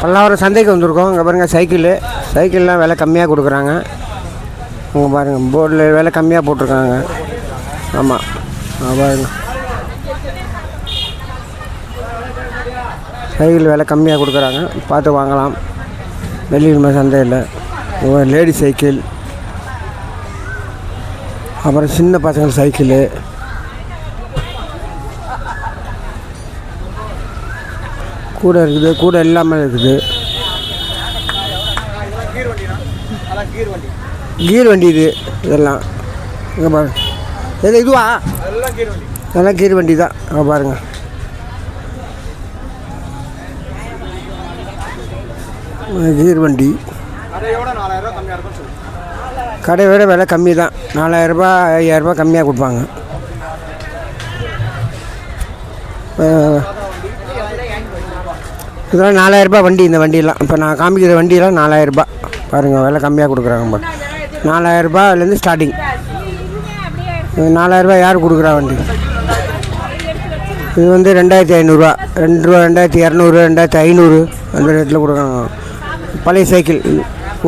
பல்லாவரம் சந்தைக்கு வந்திருக்கோம். இங்கே பாருங்கள் சைக்கிளு. சைக்கிள்லாம் விலை கம்மியாக கொடுக்குறாங்க. இங்கே பாருங்கள் போர்டில் விலை கம்மியாக போட்டிருக்காங்க. ஆமாம் பாருங்க. சைக்கிள் விலை கம்மியாக கொடுக்குறாங்க. பார்த்து வாங்கலாம். வெளியில் சந்தையில். Lady cycle. அப்புறம் சின்ன பசங்கள் சைக்கிளு. கூட இருக்குது கூட இல்லாமல் இருக்குது. கீர் வண்டி இது இதெல்லாம். இங்கே பாருங்க. எது இதுவா? இதெல்லாம் கீர் வண்டி தான். அங்கே பாருங்க. கீர் வண்டி. கடை விட விலை கம்மி தான். நாலாயிரரூபா ஐயாயிரரூபா கம்மியாக கொடுப்பாங்க. இதெல்லாம் நாலாயிரரூபா வண்டி இந்த வண்டியெல்லாம். இப்போ நான் காமிக்கிற வண்டியெல்லாம் நாலாயிரரூபா. பாருங்கள் விலை கம்மியாக கொடுக்குறாங்க பாரு. நாலாயிரரூபாலேருந்து ஸ்டார்டிங் நாலாயிரரூபா யார் கொடுக்குறா வண்டி? இது வந்து ரெண்டாயிரத்தி ஐநூறுரூவா ரெண்டு ரூபா ரெண்டாயிரத்தி இரநூறு ரெண்டாயிரத்தி ஐநூறு அந்த ரேட்டில் கொடுக்குறாங்க. பழைய சைக்கிள்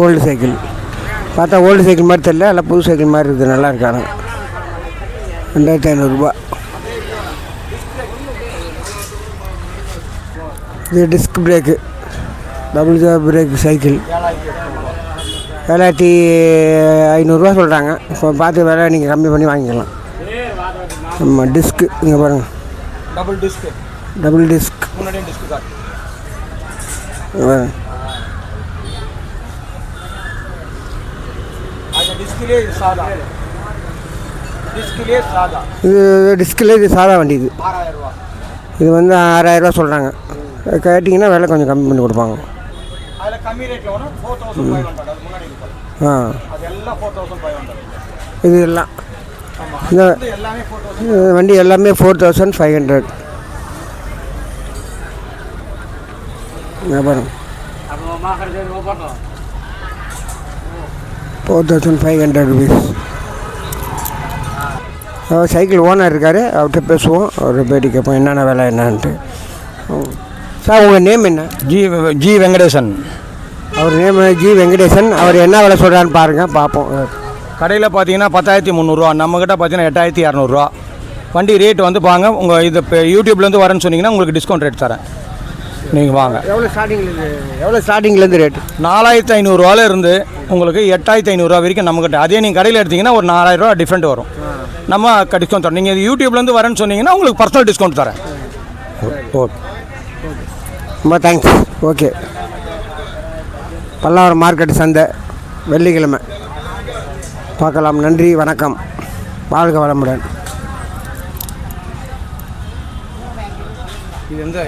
ஓல்டு சைக்கிள். பார்த்தா ஓல்டு சைக்கிள் மாதிரி தெரியல எல்லாம் புது சைக்கிள் மாதிரி இருக்குது நல்லா இருக்காங்க. ரெண்டாயிரத்தி ஐநூறுரூபா. இது disc brake double jaw brake cycle ஏழாயிரத்தி ஐநூறுரூவா சொல்கிறாங்க இப்போ பார்த்து விலை நீங்கள் கம்மி பண்ணி வாங்கிக்கலாம். ஆமாம் டிஸ்க்கு இங்கே பாருங்கள் டபுள் டிஸ்க் டபுள் டிஸ்க் இது டிஸ்கில் இது சாதா. வண்டி இது ஆறாயிரம் ரூபா. இது வந்து ஆறாயிரரூவா சொல்கிறாங்க கேட்டிங்கன்னா விலை கொஞ்சம் கம்மி பண்ணி கொடுப்பாங்க. ஆ. இது எல்லாம். இந்த வண்டி எல்லாமே ஃபோர் தௌசண்ட் ஃபைவ் ஹண்ட்ரட் பாருங்க. Four thousand five hundred rupees cycle owner இருக்கார். அவர்கிட்ட பேசுவோம். அவர் பேட்டி கேட்போம் என்னென்ன விலை என்னன்ட்டு. சார் உங்கள் நேம் என்ன? G G Venkatesan. அவர் நேம் ஜி வெங்கடேசன். அவர் என்ன விலை சொல்கிறான்னு பாருங்கள் பார்ப்போம். கடையில் பார்த்தீங்கன்னா பத்தாயிரத்தி முந்நூறுரூவா நம்மக்கிட்ட பார்த்தீங்கன்னா எட்டாயிரத்தி இரநூறுவா வண்டி ரேட் வந்து பாங்க உங்கள் இது இப்போ யூடியூப்லேருந்து வரேன்னு சொன்னீங்கன்னா உங்களுக்கு டிஸ்கவுண்ட் ரேட் தரேன். நீங்கள் வாங்க. எவ்வளோ ஸ்டார்டிங்லேருந்து எவ்வளோ ஸ்டார்டிங்லேருந்து ரேட்டு நாலாயிரத்தி ஐநூறுரூவால இருந்து உங்களுக்கு எட்டாயிரத்தி ஐநூறுரூவா வரைக்கும் நம்மக்கிட்ட அதே நீங்கள் கடையில் எடுத்தீங்கன்னா ஒரு நாலாயிரரூவா டிஃப்ரெண்ட் வரும். நம்ம டிஸ்கவுண்ட் தரோம் நீங்கள் யூடியூப்லேருந்து வரேன்னு சொன்னீங்கன்னா உங்களுக்கு பர்சனல் டிஸ்கவுண்ட் தரேன். ஓகே. ரொம்ப தேங்க்ஸ் ஓகே பல்லாவரம் மார்க்கெட் சந்தை வெள்ளிக்கிழமை. பார்க்கலாம். நன்றி வணக்கம். வாழ்க வளமுடன். இது எந்த